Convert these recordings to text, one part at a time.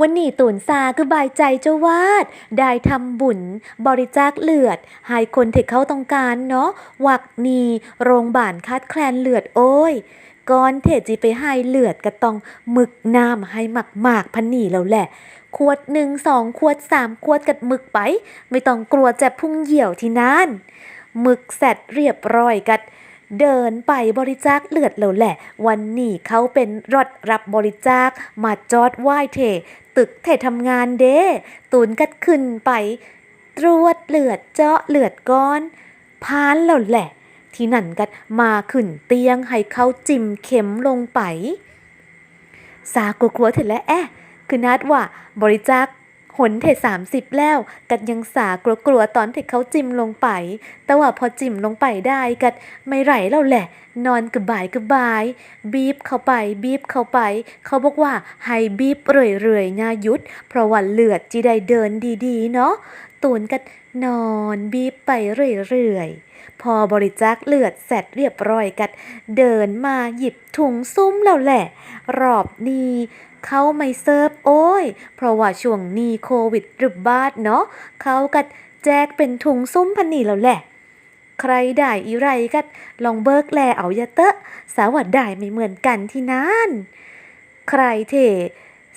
วันนี้ตูนซาคือบายใจเจ้าวาด ได้ทำบุญ บริจาคเลือด ให้คนที่เขาต้องการเนาะ วักนีโรงพยาบาลคัดแคลนเลือดโอ้ยก่อนเทจิไปให้เลือดก็ต้องหมึกน้ำให้หมากๆพันนี่แล้วแหละ ขวดหนึ่งสองขวดสามขวดกัดหมึกไป ไม่ต้องกลัวจะพุ่งเหี่ยวที่นั่นหมึกเสร็จเรียบร้อยกัด เดินไปบริจาคเลือดแล้วแหละ วันนี้เขาเป็นรถรับบริจาคมาจอดไหว้เท ตึกเททำงานเด้ตูนกัดขึ้นไป ตรวจเลือดเจาะเลือดก้อนพานแล้วแหละ ที่นั่นกัดมาขึ้นเตียงให้เขาจิ้มเข็มลงไป สากลัวๆเถอะแล้วแอะคือนัดว่าบริจาค หนเทสามสิบแล้ว กัดยังสากลัวๆตอนเที่เขาจิ้มลงไป แต่ว่าพอจิ้มลงไปได้กัดไม่ไหลแล้วแหละ นอนกระบายกระบาย บีบเข้าไปบีบเข้าไป เขาบอกว่าให้บีบเรื่อยๆนาหยุด เพราะว่าเลือดจีได้เดินดีๆ เนาะ ตูนกัดนอนบีบไปเรื่อยๆ พอบริจาคเลือดเสร็จเรียบร้อยกัดเดินมาหยิบถุงซุ้มแล้วแหละ รอบนี้เขาไม่เซิร์ฟโอ้ย เพราะว่าช่วงนี้โควิดระบาดเนาะเขากัดแจกเป็นถุงซุ้มพันนี่แล้วแหละใครได้อีไรกัดลองเบิกแลเอาอยาเตะ สาวัดได้ไม่เหมือนกันที่นั่นใครเท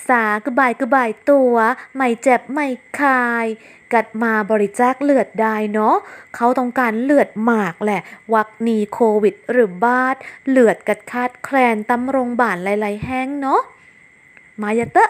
สากระบายกระบายตัวไม่เจ็บไม่คาย กัดมาบริจาคเลือดได้เนาะเขาต้องการเลือดมากแหละ วักนีโควิดหรือบาดเลือดกัดคาดแคลนตำรงบานหลายๆแห้งเนาะมาอย่าเตะ